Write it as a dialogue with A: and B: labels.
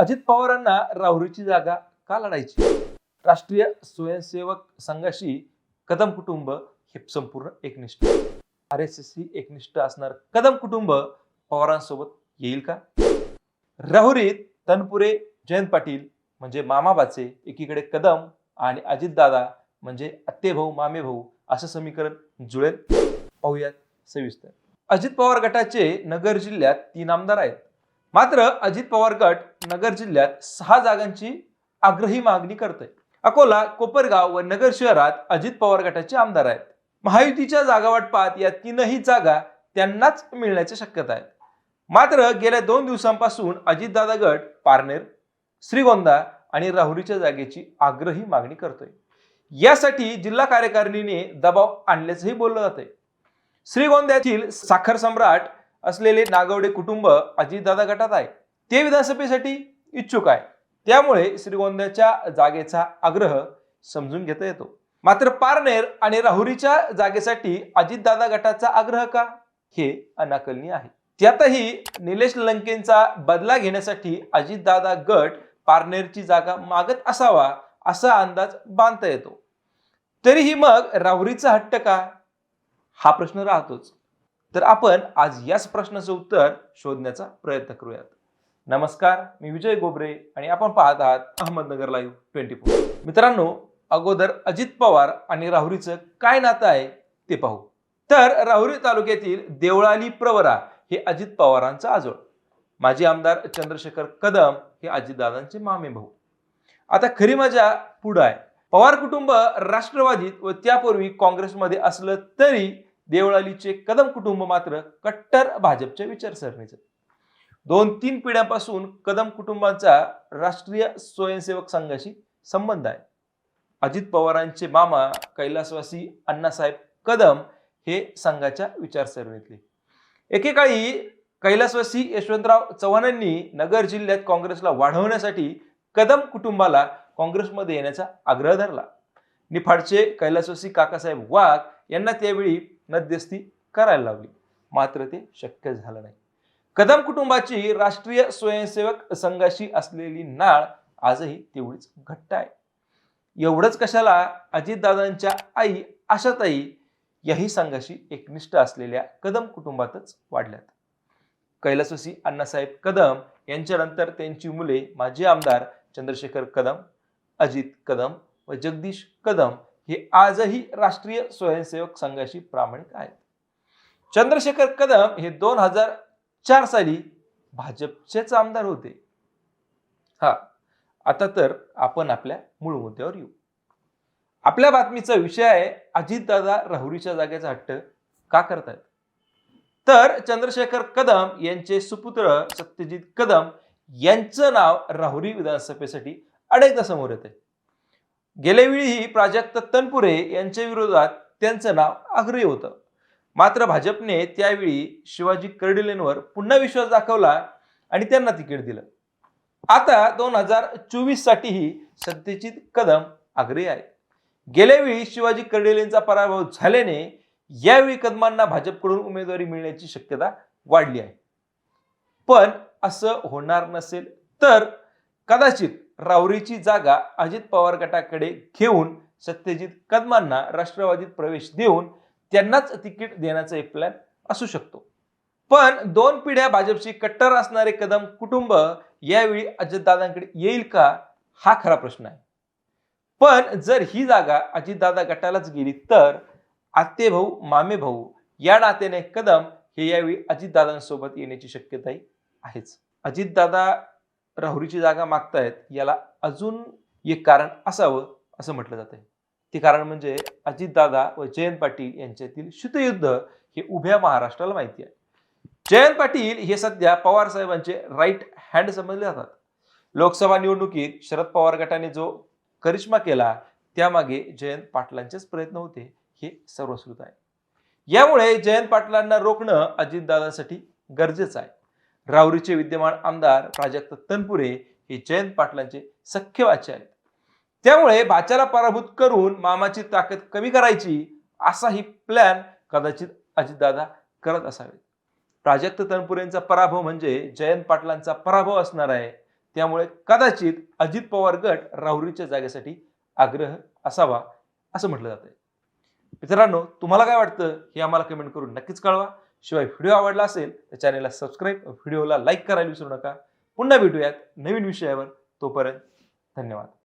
A: अजित पवारांना राहुरीची जागा का लढायची? राष्ट्रीय स्वयंसेवक संघाशी कदम कुटुंब हे संपूर्ण एकनिष्ठ. आर एस एस एकनिष्ठ असणार कदम कुटुंब पवारांसोबत येईल का? राहुरीत तनपुरे जयंत पाटील म्हणजे मामा बाचे एकीकडे कदम आणि अजितदादा म्हणजे आत्ते भाऊ मामे भाऊ असं समीकरण जुळेल. पाहूयात सविस्तर. अजित पवार गटाचे नगर जिल्ह्यात तीन आमदार आहेत. मात्र अजित पवार गट नगर जिल्ह्यात सहा जागांची आग्रही मागणी करतोय. अकोला कोपरगाव व नगर शहरात अजित पवार गटाचे आमदार आहेत. महायुतीच्या जागा वाटपात या तीनही जागा त्यांनाच मिळण्याच्या शक्यता आहे. मात्र गेल्या दोन दिवसांपासून अजितदादा गट पारनेर श्रीगोंदा आणि राहुरीच्या जागेची आग्रही मागणी करतोय. यासाठी जिल्हा कार्यकारिणीने दबाव आणल्याचंही बोललं जातंय. श्रीगोंद्यातील साखर सम्राट असलेले नागवडे कुटुंब अजितदादा गटात आहे. ते विधानसभेसाठी इच्छुक आहे. त्यामुळे श्रीगोंद्याच्या जागेचा आग्रह समजून घेता येतो. मात्र पारनेर आणि राहुरीच्या जागेसाठी अजितदादा गटाचा आग्रह का? हे अनाकलनीय आहे. त्यातही निलेश लंकेंचा बदला घेण्यासाठी अजितदादा गट पारनेरची जागा मागत असावा असा अंदाज बांधता येतो. तरीही मग राहुरीचा हट्ट का? हा प्रश्न राहतोच. तर आपण आज याच प्रश्नाचं उत्तर शोधण्याचा प्रयत्न करूयात. नमस्कार मी विजय गोबरे आणि आपण पाहत आहात अहमदनगर लाईव्ह ट्वेंटी फोर. मित्रांनो अगोदर अजित पवार आणि राहुरीचं काय नातं आहे ते पाहू. तर राहुरी तालुक्यातील देवळाली प्रवरा हे अजित पवारांचं आजोळ. माजी आमदार चंद्रशेखर कदम हे अजितदादांचे मामे भाऊ. आता खरी मजा पुढं आहे. पवार कुटुंब राष्ट्रवादीत व त्यापूर्वी काँग्रेसमध्ये असलं तरी देवळालीचे कदम कुटुंब मात्र कट्टर भाजपच्या विचारसरणीचं. दोन तीन पिढ्यांपासून कदम कुटुंबांचा राष्ट्रीय स्वयंसेवक संघाशी संबंध आहे. अजित पवारांचे मामा कैलासवासी अण्णासाहेब कदम हे संघाच्या विचारसरणीतले. एकेकाळी कैलासवासी यशवंतराव चव्हाणांनी नगर जिल्ह्यात काँग्रेसला वाढवण्यासाठी कदम कुटुंबाला काँग्रेसमध्ये येण्याचा आग्रह धरला. निफाडचे कैलासवासी काकासाहेब वाघ यांना त्यावेळी मध्यस्थी करायला लावली मात्र ते शक्य झालं नाही. कदम कुटुंबाची राष्ट्रीय स्वयंसेवक संघाशी असलेली नाळ आजही तेवढीच घट्ट आहे. एवढंच कशाला? अजितदादांच्या आई आशाताई याही संघाशी एकनिष्ठ असलेल्या कदम कुटुंबातच वाढल्यात. कैलासवासी अण्णासाहेब कदम यांच्यानंतर त्यांची मुले माजी आमदार चंद्रशेखर कदम अजित कदम व जगदीश कदम हे आजही राष्ट्रीय स्वयंसेवक संघाशी प्रामाणिक आहेत. चंद्रशेखर कदम हे दोन हजार चार साली भाजपचेच आमदार होते. हा आता तर आपण आपल्या मूळ मुद्द्यावर येऊ. आपल्या बातमीचा विषय आहे अजितदादा राहुरीच्या जागेचा हट्ट का करतायत? तर चंद्रशेखर कदम यांचे सुपुत्र सत्यजित कदम यांचं नाव राहुरी विधानसभेसाठी अनेकदा समोर येते गेल्यावेळीही प्राजक्त तनपुरे यांच्या विरोधात त्यांचं नाव आग्रही होतं. मात्र भाजपने त्यावेळी शिवाजी कर्डिलेंवर पुन्हा विश्वास दाखवला आणि त्यांना तिकीट दिलं. आता दोन हजार चोवीस साठीही सत्यजित कदम आग्रही आहे. गेल्यावेळी शिवाजी कर्डिलेंचा पराभव झाल्याने यावेळी कदमांना भाजपकडून उमेदवारी मिळण्याची शक्यता वाढली आहे. पण असं होणार नसेल तर कदाचित रावरीची जागा अजित पवार गटाकडे घेऊन सत्यजित कदमांना राष्ट्रवादीत प्रवेश देऊन त्यांनाच तिकीट देण्याचा एक प्लॅन असू शकतो. पण दोन पिढ्या भाजपची कट्टर असणारे कदम कुटुंब यावेळी अजितदादांकडे येईल का? हा खरा प्रश्न आहे. पण जर ही जागा अजितदादा गटालाच गेली तर आते भाऊ मामे भाऊ या नात्याने कदम हे यावेळी अजितदादांसोबत येण्याची शक्यताही आहेच. अजितदादा राहुरीची जागा मागतायत याला अजून एक कारण असावं असं म्हटलं जात आहे ते कारण म्हणजे अजितदादा व जयंत पाटील यांच्यातील शीतयुद्ध हे उभ्या महाराष्ट्राला माहिती आहे. जयंत पाटील हे सध्या पवार साहेबांचे राईट हँड समजले जातात. लोकसभा निवडणुकीत शरद पवार गटाने जो करिश्मा केला त्यामागे जयंत पाटलांचेच प्रयत्न होते हे सर्वश्रुत आहे. यामुळे जयंत पाटलांना रोखणं अजितदादांसाठी गरजेचं आहे. राहुरीचे विद्यमान आमदार प्राजक्त तनपुरे हे जयंत पाटलांचे सख्य वाचे आहेत. त्यामुळे भाच्याला पराभूत करून मामाची ताकद कमी करायची असा ही प्लॅन कदाचित अजितदादा करत असावेत. प्राजक्त तनपुरेंचा पराभव म्हणजे जयंत पाटलांचा पराभव असणार आहे. त्यामुळे कदाचित अजित पवार गट राहुरीच्या जागेसाठी आग्रह असावा असं म्हटलं जात आहे मित्रांनो तुम्हाला काय वाटतं हे आम्हाला कमेंट करून नक्कीच कळवा. शिवाय व्हिडिओ आवडला असेल तर चॅनेलला सबस्क्राईब व्हिडिओला लाईक करायला विसरू नका. पुन्हा भेटूयात नवीन विषयावर. तोपर्यंत धन्यवाद.